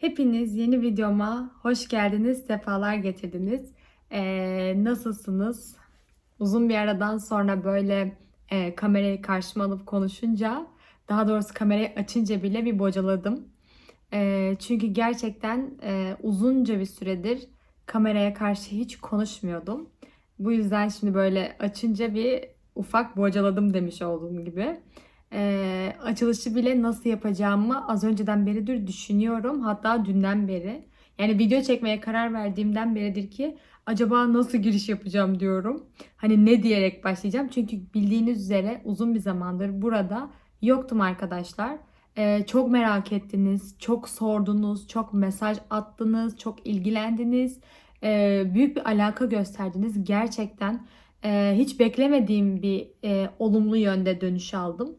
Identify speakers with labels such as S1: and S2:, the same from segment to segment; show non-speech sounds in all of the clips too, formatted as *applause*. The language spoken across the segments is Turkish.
S1: Hepiniz yeni videoma hoş geldiniz, sefalar getirdiniz. Ee, nasılsınız? Uzun bir aradan sonra böyle e, kamerayı karşıma alıp konuşunca, daha doğrusu kamerayı açınca bile bir bocaladım. Ee, çünkü gerçekten e, uzunca bir süredir kameraya karşı hiç konuşmuyordum. Bu yüzden şimdi böyle açınca bir ufak bocaladım demiş olduğum gibi. Ee, açılışı bile nasıl yapacağımı az önceden beridir düşünüyorum. Hatta dünden beri. Yani video çekmeye karar verdiğimden beridir ki acaba nasıl giriş yapacağım diyorum. Hani ne diyerek başlayacağım. Çünkü bildiğiniz üzere uzun bir zamandır burada yoktum arkadaşlar. Ee, çok merak ettiniz, çok sordunuz, çok mesaj attınız, çok ilgilendiniz. Ee, büyük bir alaka gösterdiniz. Gerçekten e, hiç beklemediğim bir e, olumlu yönde dönüş aldım.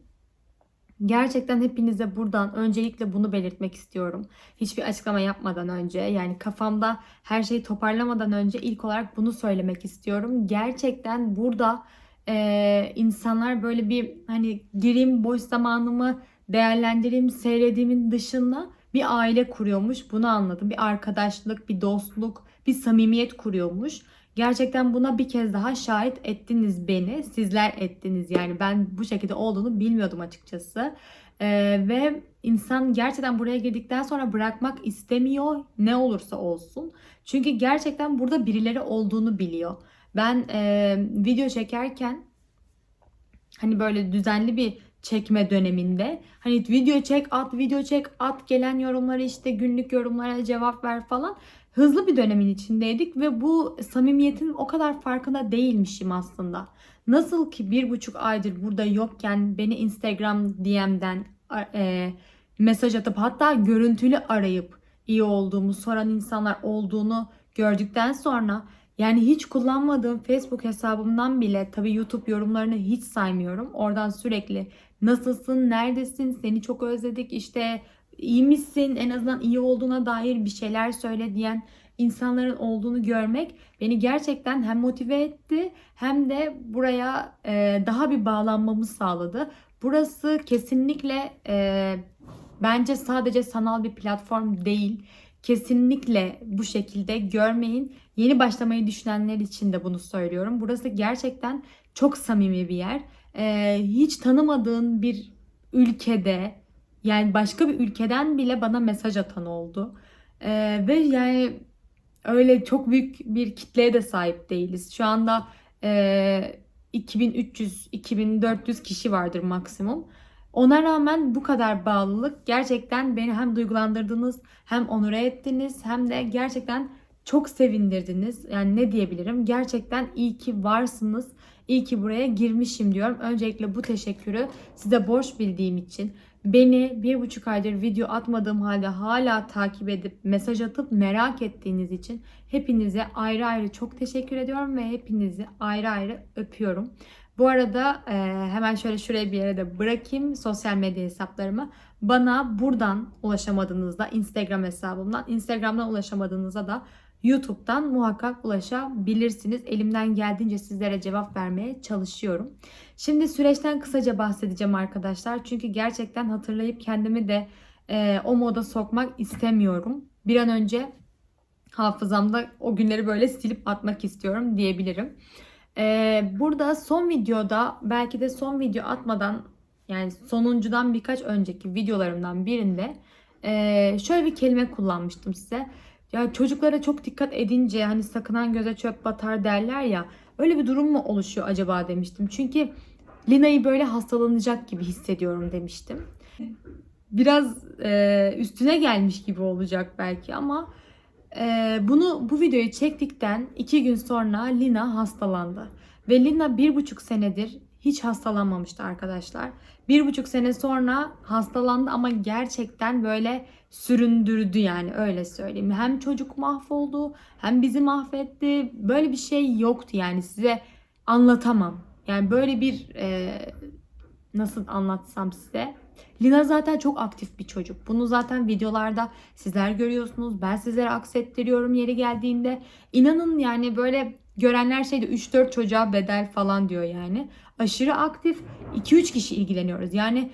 S1: Gerçekten hepinize buradan öncelikle bunu belirtmek istiyorum. Hiçbir açıklama yapmadan önce yani kafamda her şeyi toparlamadan önce ilk olarak bunu söylemek istiyorum. Gerçekten burada e, insanlar böyle bir hani gireyim boş zamanımı değerlendireyim seyrediğimin dışında bir aile kuruyormuş. Bunu anladım. Bir arkadaşlık, bir dostluk, bir samimiyet kuruyormuş. Gerçekten buna bir kez daha şahit ettiniz beni. Sizler ettiniz yani ben bu şekilde olduğunu bilmiyordum açıkçası. Ee, ve insan gerçekten buraya girdikten sonra bırakmak istemiyor ne olursa olsun. Çünkü gerçekten burada birileri olduğunu biliyor. Ben e, video çekerken hani böyle düzenli bir çekme döneminde hani video çek at video çek at gelen yorumları işte günlük yorumlara cevap ver falan hızlı bir dönemin içindeydik ve bu samimiyetin o kadar farkında değilmişim aslında. Nasıl ki bir buçuk aydır burada yokken beni Instagram DM'den e, mesaj atıp hatta görüntülü arayıp iyi olduğumu soran insanlar olduğunu gördükten sonra yani hiç kullanmadığım Facebook hesabımdan bile tabii YouTube yorumlarını hiç saymıyorum. Oradan sürekli nasılsın, neredesin, seni çok özledik, işte iyi misin, en azından iyi olduğuna dair bir şeyler söyle diyen insanların olduğunu görmek beni gerçekten hem motive etti hem de buraya e, daha bir bağlanmamı sağladı. Burası kesinlikle e, bence sadece sanal bir platform değil. Kesinlikle bu şekilde görmeyin. Yeni başlamayı düşünenler için de bunu söylüyorum. Burası gerçekten çok samimi bir yer. E, hiç tanımadığın bir ülkede yani başka bir ülkeden bile bana mesaj atan oldu. Ee, ve yani öyle çok büyük bir kitleye de sahip değiliz. Şu anda e, 2300-2400 kişi vardır maksimum. Ona rağmen bu kadar bağlılık gerçekten beni hem duygulandırdınız hem onure ettiniz hem de gerçekten çok sevindirdiniz. Yani ne diyebilirim? Gerçekten iyi ki varsınız. İyi ki buraya girmişim diyorum. Öncelikle bu teşekkürü size borç bildiğim için Beni bir buçuk aydır video atmadığım halde hala takip edip mesaj atıp merak ettiğiniz için hepinize ayrı ayrı çok teşekkür ediyorum ve hepinizi ayrı ayrı öpüyorum. Bu arada e, hemen şöyle şuraya bir yere de bırakayım sosyal medya hesaplarımı. Bana buradan ulaşamadığınızda Instagram hesabımdan, Instagram'dan ulaşamadığınızda da YouTube'dan muhakkak ulaşabilirsiniz. Elimden geldiğince sizlere cevap vermeye çalışıyorum. Şimdi süreçten kısaca bahsedeceğim arkadaşlar. Çünkü gerçekten hatırlayıp kendimi de e, o moda sokmak istemiyorum. Bir an önce hafızamda o günleri böyle silip atmak istiyorum diyebilirim. E, burada son videoda belki de son video atmadan yani sonuncudan birkaç önceki videolarımdan birinde e, şöyle bir kelime kullanmıştım size. Ya çocuklara çok dikkat edince hani sakınan göze çöp batar derler ya. Öyle bir durum mu oluşuyor acaba demiştim. Çünkü Lina'yı böyle hastalanacak gibi hissediyorum demiştim. Biraz e, üstüne gelmiş gibi olacak belki ama e, bunu bu videoyu çektikten iki gün sonra Lina hastalandı. Ve Lina bir buçuk senedir hiç hastalanmamıştı arkadaşlar. Bir buçuk sene sonra hastalandı ama gerçekten böyle süründürdü yani öyle söyleyeyim. Hem çocuk mahvoldu hem bizi mahvetti. Böyle bir şey yoktu yani size anlatamam. Yani böyle bir e, nasıl anlatsam size. Lina zaten çok aktif bir çocuk. Bunu zaten videolarda sizler görüyorsunuz. Ben sizlere aksettiriyorum yeri geldiğinde. İnanın yani böyle görenler şeyde 3-4 çocuğa bedel falan diyor yani. Aşırı aktif 2-3 kişi ilgileniyoruz. Yani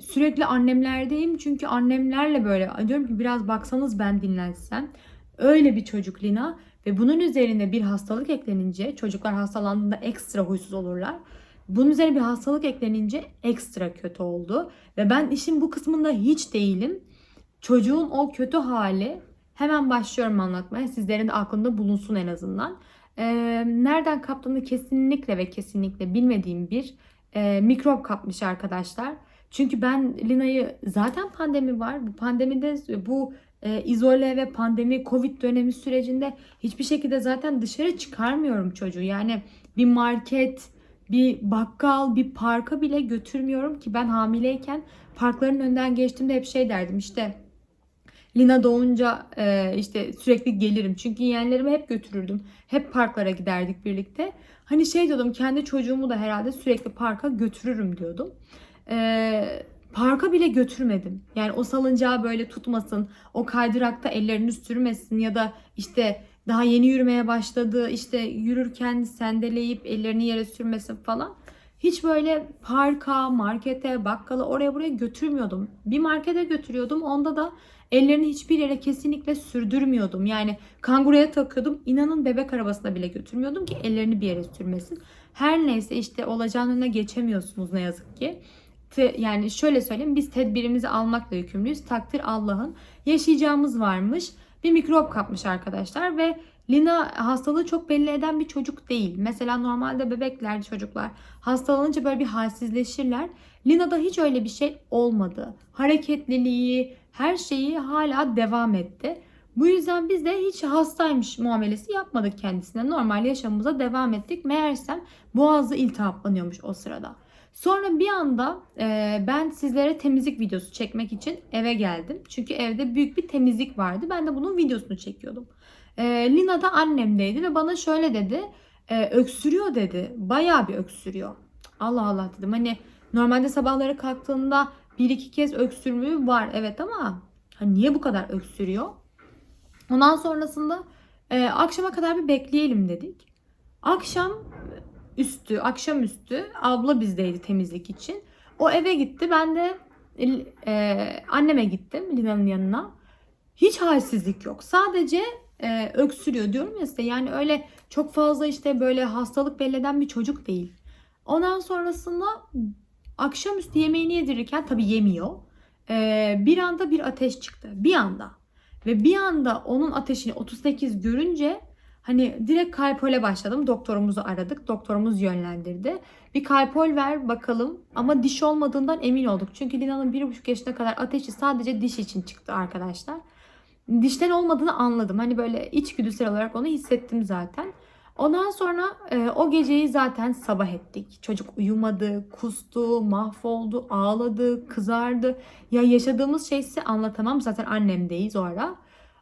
S1: Sürekli annemlerdeyim çünkü annemlerle böyle diyorum ki biraz baksanız ben dinlensem. Öyle bir çocuk Lina ve bunun üzerine bir hastalık eklenince çocuklar hastalandığında ekstra huysuz olurlar. Bunun üzerine bir hastalık eklenince ekstra kötü oldu. Ve ben işin bu kısmında hiç değilim. Çocuğun o kötü hali hemen başlıyorum anlatmaya. Sizlerin de aklında bulunsun en azından. Ee, nereden kaptığını kesinlikle ve kesinlikle bilmediğim bir e, mikrop kapmış arkadaşlar. Çünkü ben Lina'yı zaten pandemi var. Bu pandemide bu e, izole ve pandemi covid dönemi sürecinde hiçbir şekilde zaten dışarı çıkarmıyorum çocuğu. Yani bir market, bir bakkal, bir parka bile götürmüyorum ki ben hamileyken parkların önünden geçtiğimde hep şey derdim işte Lina doğunca e, işte sürekli gelirim. Çünkü yeğenlerimi hep götürürdüm. Hep parklara giderdik birlikte. Hani şey diyordum kendi çocuğumu da herhalde sürekli parka götürürüm diyordum. E, parka bile götürmedim. Yani o salıncağı böyle tutmasın, o kaydırakta ellerini sürmesin ya da işte daha yeni yürümeye başladı işte yürürken sendeleyip ellerini yere sürmesin falan. Hiç böyle parka, markete, bakkala oraya buraya götürmüyordum. Bir markete götürüyordum. Onda da ellerini hiçbir yere kesinlikle sürdürmüyordum. Yani kanguruya takıyordum. İnanın bebek arabasına bile götürmüyordum ki ellerini bir yere sürmesin. Her neyse işte olacağın önüne geçemiyorsunuz ne yazık ki. Yani şöyle söyleyeyim biz tedbirimizi almakla yükümlüyüz. Takdir Allah'ın. Yaşayacağımız varmış. Bir mikrop kapmış arkadaşlar ve Lina hastalığı çok belli eden bir çocuk değil. Mesela normalde bebekler, çocuklar hastalanınca böyle bir halsizleşirler. Lina'da hiç öyle bir şey olmadı. Hareketliliği, her şeyi hala devam etti. Bu yüzden biz de hiç hastaymış muamelesi yapmadık kendisine. Normal yaşamımıza devam ettik. Meğersem boğazı iltihaplanıyormuş o sırada. Sonra bir anda e, ben sizlere temizlik videosu çekmek için eve geldim. Çünkü evde büyük bir temizlik vardı. Ben de bunun videosunu çekiyordum. E, Lina da annemdeydi ve bana şöyle dedi. E, öksürüyor dedi. Bayağı bir öksürüyor. Allah Allah dedim. Hani normalde sabahları kalktığında bir iki kez öksürmüğü var evet ama hani niye bu kadar öksürüyor? Ondan sonrasında e, akşama kadar bir bekleyelim dedik. Akşam üstü, akşamüstü abla bizdeydi temizlik için. O eve gitti. Ben de e, anneme gittim Lina'nın yanına. Hiç halsizlik yok. Sadece e, öksürüyor diyorum ya size. Yani öyle çok fazla işte böyle hastalık belli eden bir çocuk değil. Ondan sonrasında akşamüstü yemeğini yedirirken tabii yemiyor. E, bir anda bir ateş çıktı. Bir anda. Ve bir anda onun ateşini 38 görünce Hani direkt kalpole başladım. Doktorumuzu aradık. Doktorumuz yönlendirdi. Bir kalpol ver bakalım. Ama diş olmadığından emin olduk. Çünkü Lina'nın 1,5 yaşına kadar ateşi sadece diş için çıktı arkadaşlar. Dişten olmadığını anladım. Hani böyle içgüdüsel olarak onu hissettim zaten. Ondan sonra e, o geceyi zaten sabah ettik. Çocuk uyumadı, kustu, mahvoldu, ağladı, kızardı. Ya yaşadığımız şeyi size anlatamam. Zaten annemdeyiz o ara.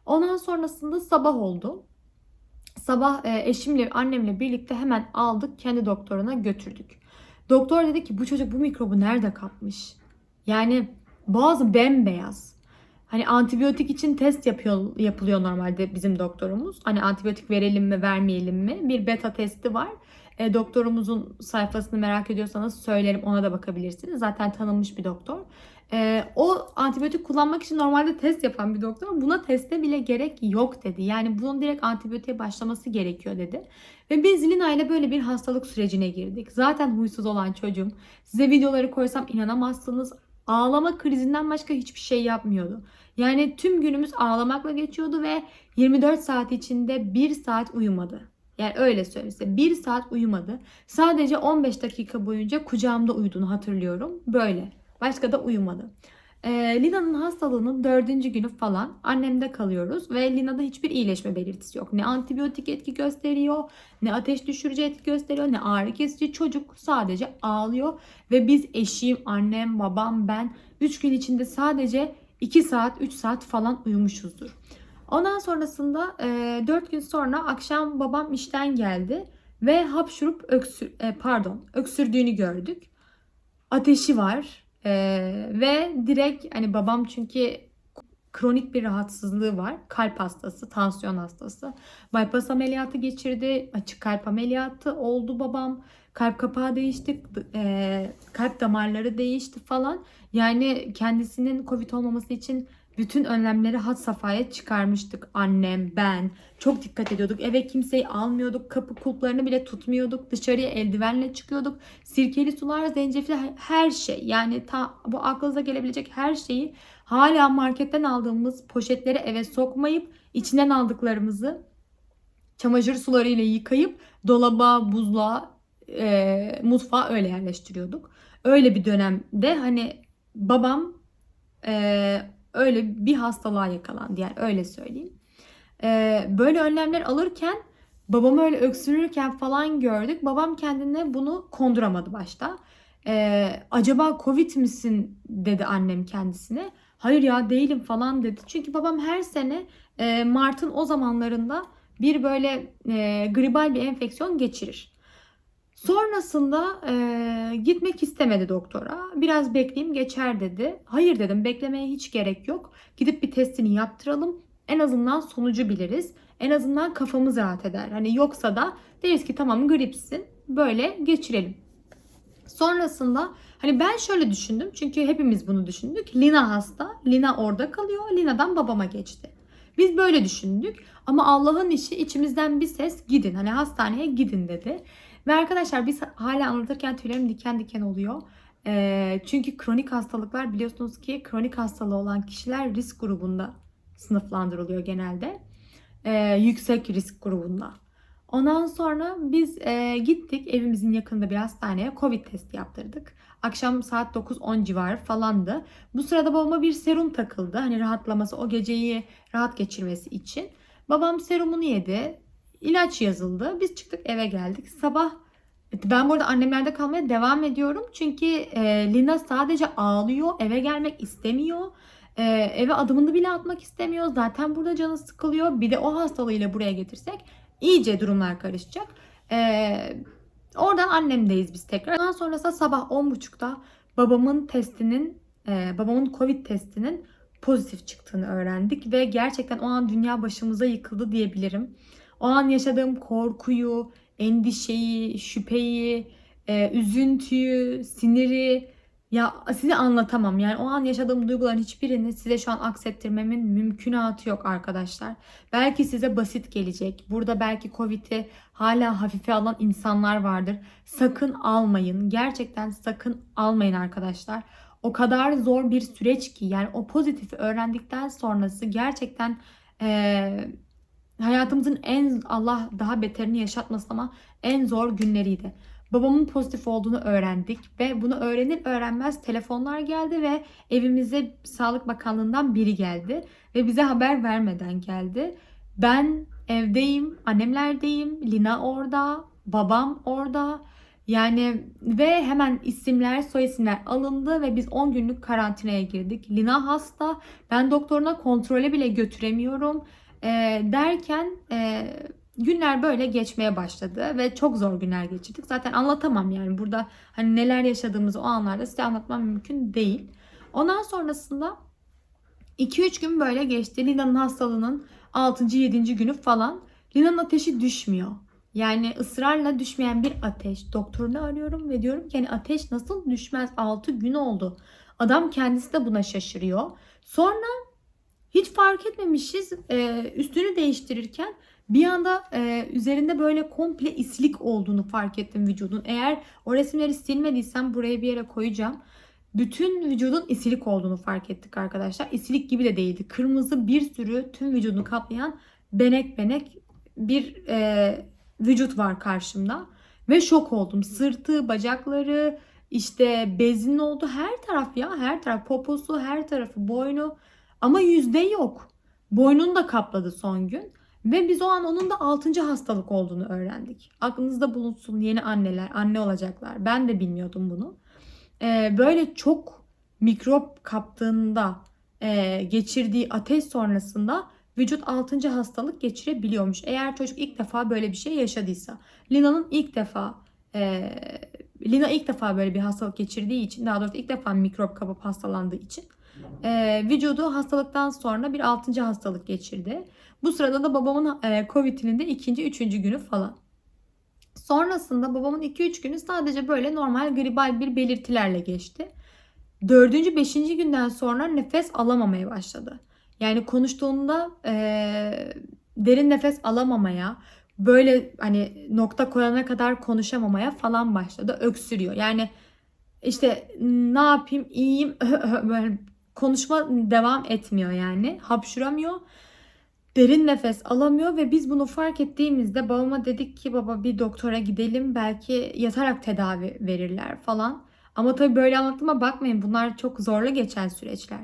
S1: Ondan sonrasında sabah oldu. Sabah e, eşimle, annemle birlikte hemen aldık, kendi doktoruna götürdük. Doktor dedi ki bu çocuk bu mikrobu nerede kapmış? Yani boğazı bembeyaz. Hani antibiyotik için test yapıyor, yapılıyor normalde bizim doktorumuz. Hani antibiyotik verelim mi vermeyelim mi? Bir beta testi var. E, doktorumuzun sayfasını merak ediyorsanız söylerim ona da bakabilirsiniz. Zaten tanınmış bir doktor. E, o antibiyotik kullanmak için normalde test yapan bir doktor buna teste bile gerek yok dedi. Yani bunun direkt antibiyotiğe başlaması gerekiyor dedi. Ve biz Lina ile böyle bir hastalık sürecine girdik. Zaten huysuz olan çocuğum. Size videoları koysam inanamazsınız. Ağlama krizinden başka hiçbir şey yapmıyordu. Yani tüm günümüz ağlamakla geçiyordu ve 24 saat içinde 1 saat uyumadı. Yani öyle söylese 1 saat uyumadı. Sadece 15 dakika boyunca kucağımda uyuduğunu hatırlıyorum. Böyle. Başka da uyumadı. Ee, Lina'nın hastalığının dördüncü günü falan annemde kalıyoruz ve Lina'da hiçbir iyileşme belirtisi yok. Ne antibiyotik etki gösteriyor, ne ateş düşürücü etki gösteriyor, ne ağrı kesici. Çocuk sadece ağlıyor ve biz eşim, annem, babam, ben 3 gün içinde sadece 2 saat, 3 saat falan uyumuşuzdur. Ondan sonrasında e, 4 gün sonra akşam babam işten geldi ve hapşurup öksür, e, pardon öksürdüğünü gördük. Ateşi var, ee, ve direkt hani babam çünkü kronik bir rahatsızlığı var. Kalp hastası, tansiyon hastası. Bypass ameliyatı geçirdi. Açık kalp ameliyatı oldu babam. Kalp kapağı değişti. e, kalp damarları değişti falan. Yani kendisinin Covid olmaması için bütün önlemleri had safhaya çıkarmıştık. Annem, ben. Çok dikkat ediyorduk. Eve kimseyi almıyorduk. Kapı kulplarını bile tutmuyorduk. Dışarıya eldivenle çıkıyorduk. Sirkeli sular, zencefil her şey. Yani ta, bu aklınıza gelebilecek her şeyi hala marketten aldığımız poşetleri eve sokmayıp içinden aldıklarımızı çamaşır sularıyla yıkayıp dolaba, buzluğa, e, mutfağa öyle yerleştiriyorduk. Öyle bir dönemde hani babam e, öyle bir hastalığa yakalandı yani öyle söyleyeyim. E, böyle önlemler alırken babamı öyle öksürürken falan gördük. Babam kendine bunu konduramadı başta. E, acaba Covid misin dedi annem kendisine. Hayır ya değilim falan dedi. Çünkü babam her sene e, Mart'ın o zamanlarında bir böyle e, gribal bir enfeksiyon geçirir. Sonrasında e, gitmek istemedi doktora. Biraz bekleyeyim geçer dedi. Hayır dedim beklemeye hiç gerek yok. Gidip bir testini yaptıralım. En azından sonucu biliriz. En azından kafamız rahat eder. Hani yoksa da deriz ki tamam gripsin. Böyle geçirelim. Sonrasında hani ben şöyle düşündüm. Çünkü hepimiz bunu düşündük. Lina hasta. Lina orada kalıyor. Lina'dan babama geçti. Biz böyle düşündük. Ama Allah'ın işi içimizden bir ses gidin. Hani hastaneye gidin dedi. Ve arkadaşlar biz hala anlatırken tüylerim diken diken oluyor. E, çünkü kronik hastalıklar biliyorsunuz ki kronik hastalığı olan kişiler risk grubunda sınıflandırılıyor genelde. E, yüksek risk grubunda. Ondan sonra biz e, gittik evimizin yakında bir hastaneye Covid testi yaptırdık. Akşam saat 9-10 civarı falandı. Bu sırada babama bir serum takıldı. Hani rahatlaması, o geceyi rahat geçirmesi için. Babam serumunu yedi. İlaç yazıldı. Biz çıktık eve geldik. Sabah ben burada annemlerde kalmaya devam ediyorum. Çünkü e, Lina sadece ağlıyor. Eve gelmek istemiyor. E, eve adımını bile atmak istemiyor. Zaten burada canı sıkılıyor. Bir de o hastalığıyla buraya getirsek iyice durumlar karışacak. E, oradan annemdeyiz biz tekrar. Ondan sonrası sabah 10.30'da babamın testinin, e, babamın Covid testinin pozitif çıktığını öğrendik. Ve gerçekten o an dünya başımıza yıkıldı diyebilirim. O an yaşadığım korkuyu, endişeyi, şüpheyi, e, üzüntüyü, siniri ya size anlatamam. Yani o an yaşadığım duyguların hiçbirini size şu an aksettirmemin mümkünatı yok arkadaşlar. Belki size basit gelecek. Burada belki Covid'i hala hafife alan insanlar vardır. Sakın almayın. Gerçekten sakın almayın arkadaşlar. O kadar zor bir süreç ki yani o pozitifi öğrendikten sonrası gerçekten eee hayatımızın en Allah daha beterini yaşatmasın ama en zor günleriydi. Babamın pozitif olduğunu öğrendik ve bunu öğrenir öğrenmez telefonlar geldi ve evimize Sağlık Bakanlığı'ndan biri geldi ve bize haber vermeden geldi. Ben evdeyim, annemlerdeyim, Lina orada, babam orada. Yani ve hemen isimler, soy isimler alındı ve biz 10 günlük karantinaya girdik. Lina hasta. Ben doktoruna kontrole bile götüremiyorum. E, derken e, günler böyle geçmeye başladı ve çok zor günler geçirdik. Zaten anlatamam yani burada hani neler yaşadığımızı o anlarda size anlatmam mümkün değil. Ondan sonrasında 2-3 gün böyle geçti. Lina'nın hastalığının 6. 7. günü falan. Lina'nın ateşi düşmüyor. Yani ısrarla düşmeyen bir ateş. Doktorunu arıyorum ve diyorum ki hani ateş nasıl düşmez? 6 gün oldu. Adam kendisi de buna şaşırıyor. Sonra hiç fark etmemişiz. E, üstünü değiştirirken bir anda e, üzerinde böyle komple islik olduğunu fark ettim vücudun. Eğer o resimleri silmediysem buraya bir yere koyacağım. Bütün vücudun isilik olduğunu fark ettik arkadaşlar. İsilik gibi de değildi. Kırmızı bir sürü tüm vücudunu kaplayan benek benek bir e, vücut var karşımda. Ve şok oldum. Sırtı, bacakları, işte bezinin olduğu her taraf ya. Her taraf poposu, her tarafı boynu. Ama yüzde yok. Boynunu da kapladı son gün. Ve biz o an onun da 6. hastalık olduğunu öğrendik. Aklınızda bulunsun yeni anneler, anne olacaklar. Ben de bilmiyordum bunu. Ee, böyle çok mikrop kaptığında e, geçirdiği ateş sonrasında vücut 6. hastalık geçirebiliyormuş. Eğer çocuk ilk defa böyle bir şey yaşadıysa. Lina'nın ilk defa e, Lina ilk defa böyle bir hastalık geçirdiği için daha doğrusu ilk defa mikrop kapıp hastalandığı için e, vücudu hastalıktan sonra bir 6. hastalık geçirdi. Bu sırada da babamın e, Covid'inin de ikinci, üçüncü günü falan. Sonrasında babamın 2-3 günü sadece böyle normal gribal bir belirtilerle geçti. Dördüncü, beşinci günden sonra nefes alamamaya başladı. Yani konuştuğunda e, derin nefes alamamaya, böyle hani nokta koyana kadar konuşamamaya falan başladı. Öksürüyor. Yani işte ne yapayım iyiyim *laughs* konuşma devam etmiyor yani. Hapşuramıyor. Derin nefes alamıyor ve biz bunu fark ettiğimizde babama dedik ki baba bir doktora gidelim belki yatarak tedavi verirler falan. Ama tabii böyle anlattığıma bakmayın bunlar çok zorlu geçen süreçler.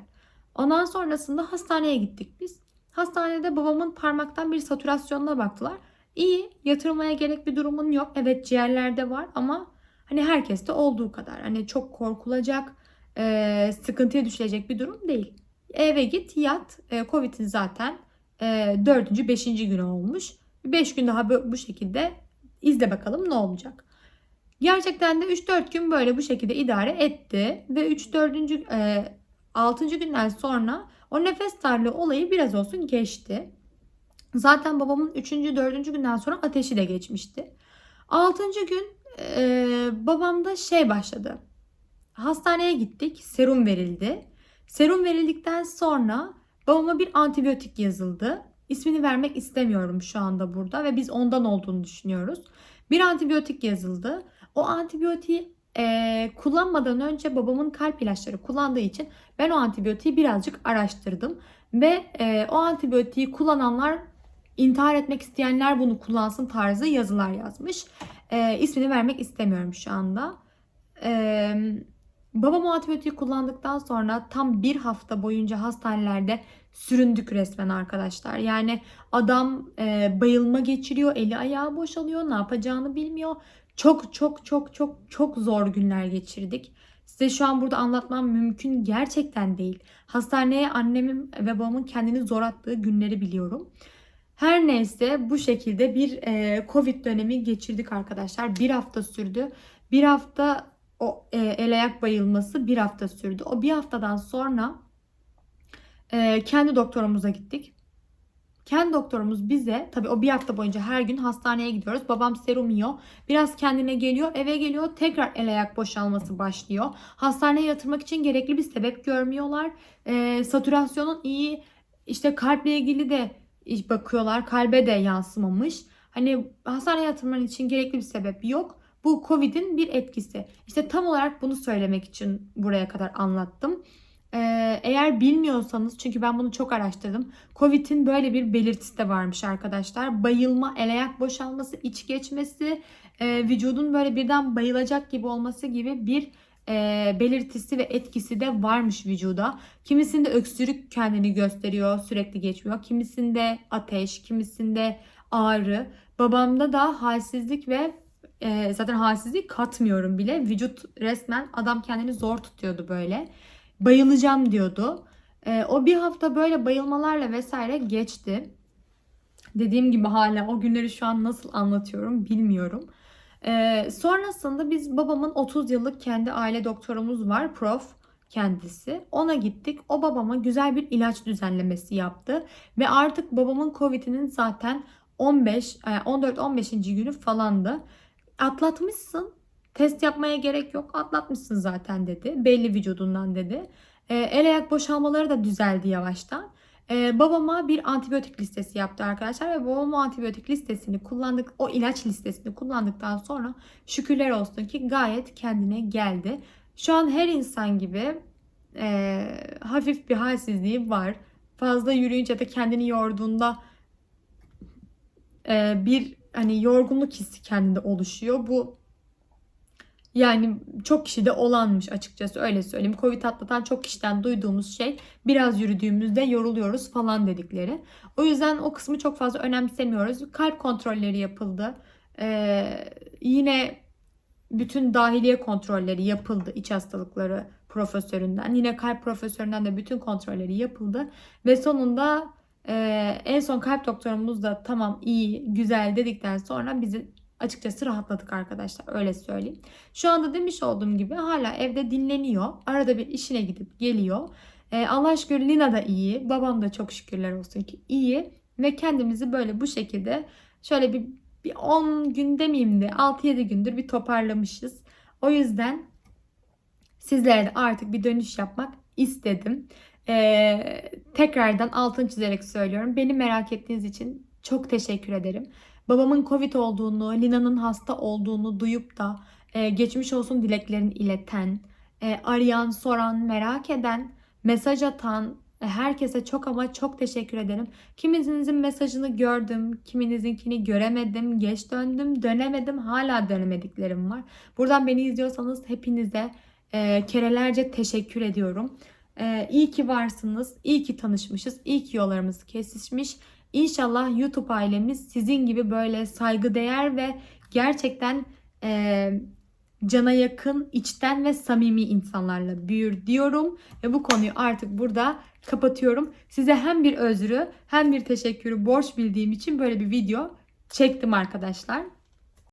S1: Ondan sonrasında hastaneye gittik biz. Hastanede babamın parmaktan bir satürasyonuna baktılar. İyi, yatırmaya gerek bir durumun yok. Evet ciğerlerde var ama hani herkeste olduğu kadar. Hani çok korkulacak, e, sıkıntıya düşülecek bir durum değil. Eve git, yat. E, Covid'in zaten e, dördüncü, beşinci günü olmuş. Beş gün daha bu, bu şekilde izle bakalım ne olacak. Gerçekten de 3-4 gün böyle bu şekilde idare etti. Ve 3-4. E, 6. günden sonra o nefes darlığı olayı biraz olsun geçti. Zaten babamın 3. 4. günden sonra ateşi de geçmişti. 6. gün e, babamda şey başladı. Hastaneye gittik. Serum verildi. Serum verildikten sonra babama bir antibiyotik yazıldı. İsmini vermek istemiyorum şu anda burada ve biz ondan olduğunu düşünüyoruz. Bir antibiyotik yazıldı. O antibiyotiği e, kullanmadan önce babamın kalp ilaçları kullandığı için ben o antibiyotiği birazcık araştırdım. Ve e, o antibiyotiği kullananlar intihar etmek isteyenler bunu kullansın tarzı yazılar yazmış. E, ismini vermek istemiyorum şu anda. E, babam o antibiyotiği kullandıktan sonra tam bir hafta boyunca hastanelerde süründük resmen arkadaşlar. Yani adam e, bayılma geçiriyor, eli ayağı boşalıyor, ne yapacağını bilmiyor. Çok çok çok çok çok zor günler geçirdik. Size şu an burada anlatmam mümkün gerçekten değil. Hastaneye annemin ve babamın kendini zor attığı günleri biliyorum. Her neyse bu şekilde bir e, Covid dönemi geçirdik arkadaşlar. Bir hafta sürdü. Bir hafta o e, el ayak bayılması bir hafta sürdü. O bir haftadan sonra e, kendi doktorumuza gittik. Kendi doktorumuz bize tabii o bir hafta boyunca her gün hastaneye gidiyoruz. Babam serum yiyor. Biraz kendine geliyor. Eve geliyor. Tekrar el ayak boşalması başlıyor. Hastaneye yatırmak için gerekli bir sebep görmüyorlar. E, satürasyonun iyi işte kalple ilgili de bakıyorlar. Kalbe de yansımamış. Hani hastaneye yatırman için gerekli bir sebep yok. Bu Covid'in bir etkisi. İşte tam olarak bunu söylemek için buraya kadar anlattım. Ee, eğer bilmiyorsanız çünkü ben bunu çok araştırdım. Covid'in böyle bir belirtisi de varmış arkadaşlar. Bayılma, el ayak boşalması, iç geçmesi, e, vücudun böyle birden bayılacak gibi olması gibi bir e, belirtisi ve etkisi de varmış vücuda. Kimisinde öksürük kendini gösteriyor, sürekli geçmiyor. Kimisinde ateş, kimisinde ağrı. Babamda da halsizlik ve e, zaten halsizlik katmıyorum bile. Vücut resmen adam kendini zor tutuyordu böyle bayılacağım diyordu. E, o bir hafta böyle bayılmalarla vesaire geçti. Dediğim gibi hala o günleri şu an nasıl anlatıyorum bilmiyorum. E, sonrasında biz babamın 30 yıllık kendi aile doktorumuz var. Prof kendisi. Ona gittik. O babama güzel bir ilaç düzenlemesi yaptı. Ve artık babamın Covid'inin zaten 15, 14-15. E, günü falandı. Atlatmışsın Test yapmaya gerek yok. Atlatmışsın zaten dedi. Belli vücudundan dedi. E, el ayak boşalmaları da düzeldi yavaştan. E, babama bir antibiyotik listesi yaptı arkadaşlar ve babam o antibiyotik listesini kullandık, o ilaç listesini kullandıktan sonra şükürler olsun ki gayet kendine geldi. Şu an her insan gibi e, hafif bir halsizliği var. Fazla yürüyünce de kendini yorduğunda e, bir hani yorgunluk hissi kendinde oluşuyor. Bu yani çok kişide olanmış açıkçası öyle söyleyeyim. Covid atlatan çok kişiden duyduğumuz şey biraz yürüdüğümüzde yoruluyoruz falan dedikleri. O yüzden o kısmı çok fazla önemsemiyoruz. Kalp kontrolleri yapıldı. Ee, yine bütün dahiliye kontrolleri yapıldı iç hastalıkları profesöründen. Yine kalp profesöründen de bütün kontrolleri yapıldı. Ve sonunda e, en son kalp doktorumuz da tamam iyi güzel dedikten sonra bizi açıkçası rahatladık arkadaşlar öyle söyleyeyim. Şu anda demiş olduğum gibi hala evde dinleniyor. Arada bir işine gidip geliyor. E, Allah şükür Lina da iyi. Babam da çok şükürler olsun ki iyi. Ve kendimizi böyle bu şekilde şöyle bir, bir 10 gün demeyeyim de 6-7 gündür bir toparlamışız. O yüzden sizlere de artık bir dönüş yapmak istedim. Ee, tekrardan altın çizerek söylüyorum. Beni merak ettiğiniz için çok teşekkür ederim. Babamın Covid olduğunu, Lina'nın hasta olduğunu duyup da e, geçmiş olsun dileklerini ileten, e, arayan, soran, merak eden, mesaj atan e, herkese çok ama çok teşekkür ederim. Kimisinizin mesajını gördüm, kiminizinkini göremedim, geç döndüm, dönemedim, hala dönemediklerim var. Buradan beni izliyorsanız hepinize e, kerelerce teşekkür ediyorum. E, iyi ki varsınız, iyi ki tanışmışız, iyi ki yollarımız kesişmiş. İnşallah YouTube ailemiz sizin gibi böyle saygıdeğer ve gerçekten e, cana yakın, içten ve samimi insanlarla büyür diyorum. Ve bu konuyu artık burada kapatıyorum. Size hem bir özrü hem bir teşekkürü borç bildiğim için böyle bir video çektim arkadaşlar.